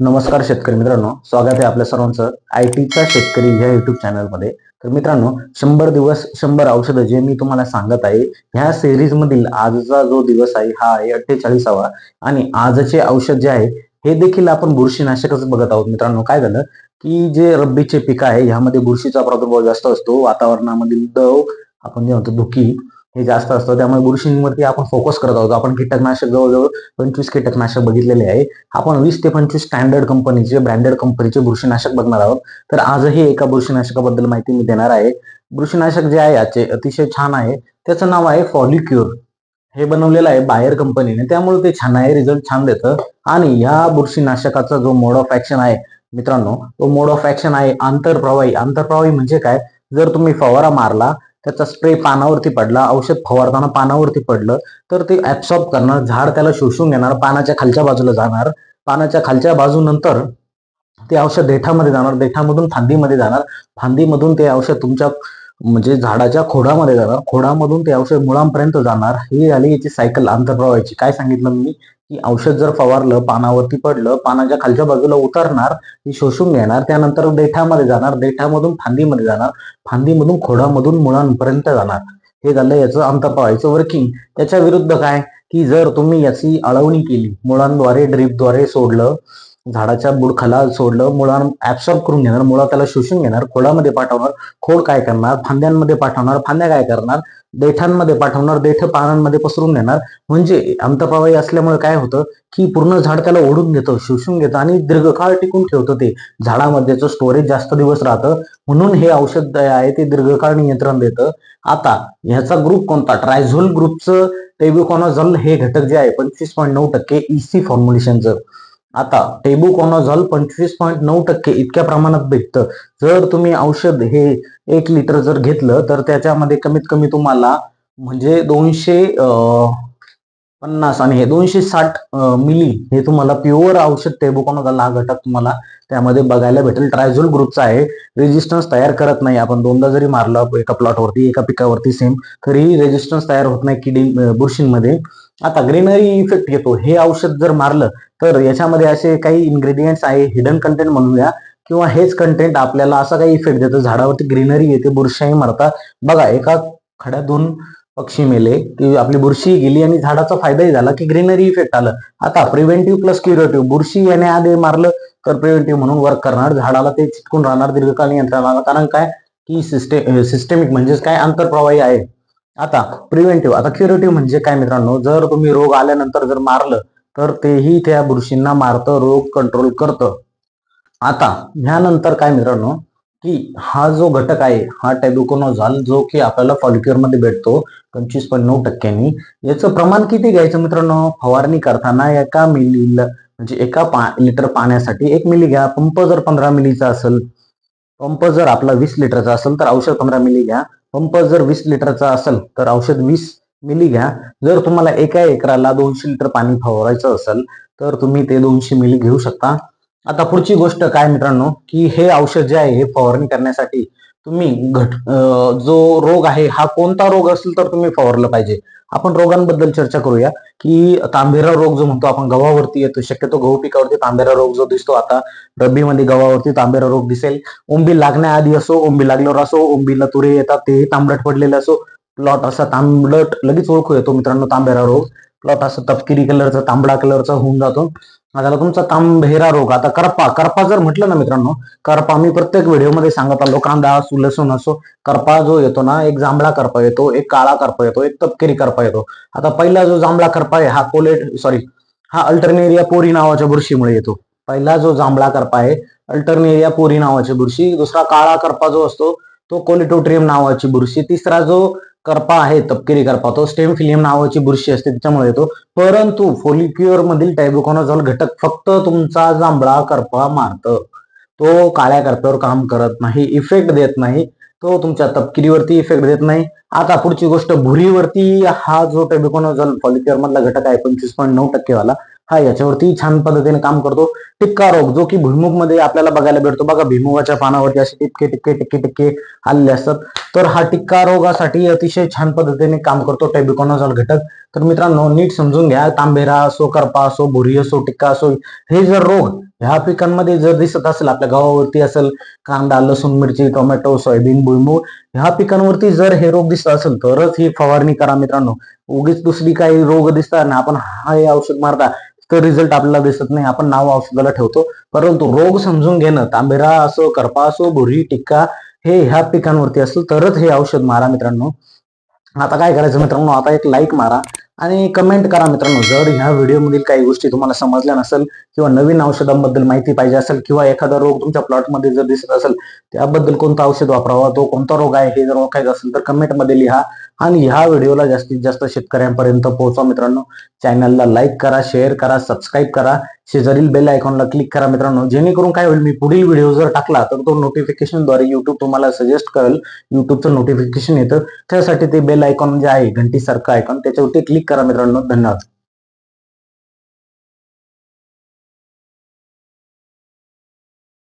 नमस्कार शेतकरी मित्रांनो स्वागत आहे आपल्या सर्वांचं आय टीचा शेतकरी या युट्यूब चॅनलमध्ये तर मित्रांनो शंभर दिवस शंभर औषधं जे मी तुम्हाला सांगत आहे ह्या सिरीज मधील आजचा जो दिवस आहे हा आहे अठ्ठेचाळीसावा. आणि आजचे औषध जे आहे हे देखील आपण बुरशीनाशकच बघत आहोत मित्रांनो. काय झालं की जे रब्बीचे पिकं आहे ह्यामध्ये बुरशीचा प्रादुर्भाव जास्त असतो वातावरणामधील दव आपण जे म्हणतो धुकी हे जास्त असतं. त्यामुळे बुरशींवरती आपण फोकस करत आहोत. आपण कीटकनाशक जवळजवळ पंचवीस कीटकनाशक बघितलेले आहे. आपण वीस ते पंचवीस स्टँडर्ड कंपनीचे ब्रँडेड कंपनीचे बुरशीनाशक बघणार आहोत. तर आजही एका बुरशीनाशकाबद्दल माहिती मी देणार आहे. बुरशीनाशक जे आहे याचे अतिशय छान आहे. त्याचं नाव आहे फॉलिक्युअर हे बनवलेलं आहे बायर कंपनीने त्यामुळे ते छान आहे रिझल्ट छान देतं. आणि या बुरशीनाशकाचा जो मोड ऑफ ऍक्शन आहे मित्रांनो तो मोड ऑफ ऍक्शन आहे आंतरप्रवाही. आंतरप्रवाही म्हणजे काय? जर तुम्ही फवारा मारला त्याचा स्प्रे पानावरती पडला औषध फवारताना पानावरती पडलं तर ते ऍब्सॉर्ब करणार झाड त्याला शोषून घेणार पानाच्या खालच्या बाजूला जाणार. पानाच्या खालच्या बाजूनंतर ते औषध देठामध्ये जाणार देठामधून फांदीमध्ये जाणार. फांदीमधून ते औषध तुमच्या म्हणजे झाडाच्या खोडामध्ये जाणार. खोडामधून ते औषध मुळांपर्यंत जाणार. ही झाली याची सायकल आंतरप्रवाहाची काय सांगितलं मी? की औषध जर फवारलं पानावरती पडलं पानाच्या खालच्या बाजूला उतरणार ती शोषून घेणार त्यानंतर देठामध्ये जाणार देठामधून फांदीमध्ये जाणार फांदीमधून खोडामधून मुळांपर्यंत जाणार. हे झालं याचं अंतपाळायचं वर्किंग. त्याच्या विरुद्ध काय? की जर तुम्ही याची अळवणी केली मुळांद्वारे ड्रीपद्वारे सोडलं झाडाच्या बुडखाला सोडलं मुळां ऍब्सॉर्ब करून घेणार मुळा त्याला शोषून घेणार खोडामध्ये पाठवणार खोड काय करणार फांद्यांमध्ये पाठवणार फांद्या काय करणार देठांमध्ये पाठवणार देठ पानांमध्ये पसरून देणार म्हणजे अंतपावाई असल्यामुळे काय होतं की पूर्ण झाड त्याला ओढून घेतं शोषून घेतं आणि दीर्घकाळ टिकून ठेवतं ते. झाडामध्येच स्टोरेज जास्त दिवस राहतं म्हणून हे औषध आहे ते दीर्घकाळ नियंत्रण देतं. आता ह्याचा ग्रुप कोणता? ट्रायझोल ग्रुपचं टेब्युकॉनॉझॉल हे घटक जे आहे पंचवीस पॉईंट नऊ टक्के इसी फॉर्म्युलेशनचं आता टेबुकॉनॉझॉल पंचवीस पॉईंट नऊ टक्के इतक्या प्रमाणात भेटतं. जर तुम्ही औषध हे एक लिटर जर घेतलं तर त्याच्यामध्ये कमीत कमी तुम्हाला म्हणजे दोनशे पन्नास आणि हे दोनशे साठ मिली हे तुम्हाला प्युअर औषध टेबुकॉनॉझॉल हा घटक तुम्हाला त्यामध्ये बघायला भेटेल. ट्रायझोल ग्रुपचा आहे. रेजिस्टन्स तयार करत नाही. आपण दोनदा जरी मारलं एका प्लॉटवरती एका पिकावरती सेम तरीही रेजिस्टन्स तयार होत नाही किडी बुरशींमध्ये. आता ग्रीनरी इफेक्ट येतो हे औषध जर मारलं तर याच्यामध्ये असे काही इन्ग्रेडियंट्स आहे हिडन कंटेंट म्हणूया किंवा हेच कंटेंट आपल्याला असा काही इफेक्ट देतो. झाडावरती ग्रीनरी येते बुरशाही मारतात. बघा एका खड्यात दोन पक्षी मेले की आपली बुरशी गेली आणि झाडाचा फायदाही झाला की ग्रीनरी इफेक्ट आलं. आता प्रिव्हेंटिव्ह प्लस क्युरेटिव्ह बुरशी येण्याआधी मारलं तर प्रिव्हेंटिव्ह म्हणून वर्क करणार. झाडाला ते चिटकून राहणार दीर्घकालीन यंत्रणाला. कारण काय? की सिस्टे सिस्टेमिक म्हणजेच काय? आंतरप्रवाही आहे. आता प्रिव्हेंटिव्ह आता क्युरेटिव्ह म्हणजे काय मित्रांनो? जर तुम्ही रोग आल्यानंतर जर मारलं तर तेही त्या बुरशींना मारतं रोग कंट्रोल करतं. आता ह्यानंतर काय मित्रांनो? की हा जो घटक आहे हा टॅबुकोनोझाल जो की आपल्याला फॉलिक्युअरमध्ये भेटतो पंचवीस पॉईंट नऊ टक्क्यांनी याचं प्रमाण किती घ्यायचं मित्रांनो? फवारणी करताना एका मिली म्हणजे एका पा लिटर पाण्यासाठी एक मिली घ्या. पंप जर पंधरा मिलीचा असेल पंप जर आपला वीस लिटरचा असेल तर औषध पंधरा मिली घ्या. पंप जर वीस लिटरचा असेल तर औषध वीस मिली घ्या. जर तुम्हाला एका एकराला दोनशे लिटर पाणी फवारायचं असेल तर तुम्ही ते दोनशे मिली घेऊ शकता. आता पुढची गोष्ट काय मित्रांनो की हे औषध जे आहे हे फवारणी करण्यासाठी तुम्ही घट जो रोग आहे हा कोणता रोग असेल तर तुम्ही फवारलं पाहिजे. आपण रोगांबद्दल चर्चा करूया की तांबेरा रोग जो म्हणतो आपण गव्हावरती येतो. शक्यतो गहू पिकावरती तांबेरा रोग जो दिसतो आता रब्बीमध्ये गव्हावरती तांबेरा रोग दिसेल. ओंबी लागण्याआधी असो ओंबी लागल्यावर असो ओंबीला तुरे येतात तेही तांबडट पडलेले असो. प्लॉट असा तांबडट लगेच ओळखू येतो मित्रांनो तांबेरा रोग. प्लॉट असा तपकिरी कलरचा तांबडा कलरचा होऊन जातो. झाला तुमचा तांबेरा रोग आता करपा करपा जर म्हटलं ना मित्रांनो करपा मी प्रत्येक व्हिडिओमध्ये सांगत आलो कांदा असो लसूण असो करपा जो येतो ना एक जांभळा करपा येतो एक काळा करपा येतो एक तपकिरी करपा येतो. आता पहिला जो जांभळा करपा आहे हा कोलेट सॉरी हा अल्टरनेरिया पोरी नावाच्या बुरशीमुळे येतो. पहिला जो जांभळा करपा आहे अल्टरनेरिया पोरी नावाची बुरशी दुसरा काळा करपा जो असतो तो कोलिटोट्रियम नावाची बुरशी तिसरा जो करपा आहे तपकिरी करपा. तो स्टेम फिलियम नावाची बुरशी असते त्याच्यामुळे येतो. परंतु फोलिक्युअर मधील टायबोकॉनॉझॉल घटक फक्त तुमचा जांभळा करपा मारत. तो काळ्या करप्यावर काम करत नाही इफेक्ट देत नाही. तो तुमच्या तपकिरीवरती इफेक्ट देत नाही. आता पुढची गोष्ट भुरीवरती हा जो टेबिकोनोझॉल फॉलिक्युअर मधला घटक आहे पंचवीस पॉईंट नऊ टक्केवाला हा याच्यावरती छान पद्धतीने काम करतो. टिक्का रोग जो की भुईमुगमध्ये आपल्याला बघायला भेटतो. बघा भुईमुगाच्या पानावरती असे टिपके टिपके टिक्के टिक्के आलेले असतात. तर हा टिक्का रोगासाठी अतिशय छान पद्धतीने काम करतो टेबिकोनोझॉल घटक. तर मित्रांनो नीट समजून घ्या. तांबेरा असो करपा असो भुरी असो टिक्का असो हे जर रोग ह्या पिकांमध्ये जर दिसत असेल आपल्या गावावरती असेल कांदा लसूण मिरची टोमॅटो सोयाबीन भुईमूग ह्या पिकांवरती जर हे रोग दिसत असेल तरच ही फवारणी करा मित्रांनो. उगीच दुसरी काही रोग दिसतात ना आपण हा हे औषध मारता तर रिझल्ट आपल्याला दिसत नाही. आपण नाव औषधाला ठेवतो. परंतु रोग समजून घेणं तांबेरा असो करपा असो भुरी टिक्का हे ह्या पिकांवरती असेल तरच हे औषध मारा मित्रांनो. आता काय करायचं मित्रांनो? आता एक लाईक मारा आणि कमेंट करा मित्रांनो. जर ह्या व्हिडिओमधील काही गोष्टी तुम्हाला समजल्या नसेल किंवा नवीन औषधांबद्दल माहिती पाहिजे असेल किंवा एखादा रोग तुमच्या प्लॉटमध्ये जर दिसत असेल त्याबद्दल कोणतं औषध वापरावा? तो कोणता रोग आहे? हे जर ओळखायचं असेल तर कमेंटमध्ये लिहा. आणि ह्या व्हिडिओला जास्तीत जास्त शेतकऱ्यांपर्यंत पोहोचवा मित्रांनो. चॅनलला लाईक करा शेअर करा सबस्क्राईब करा. शेजारील बेल आयकॉनला क्लिक करा मित्रांनो. जेणेकरून काय होईल मी पुढील व्हिडिओ जर टाकला तर तो नोटिफिकेशनद्वारे युट्यूब तुम्हाला सजेस्ट करेल. युट्यूबचं नोटिफिकेशन येतं. त्यासाठी ते बेल आयकॉन जे आहे घंटीसारखं आयकॉन त्याच्यावरती क्लिक करा मित्रांनो. धन्यवाद.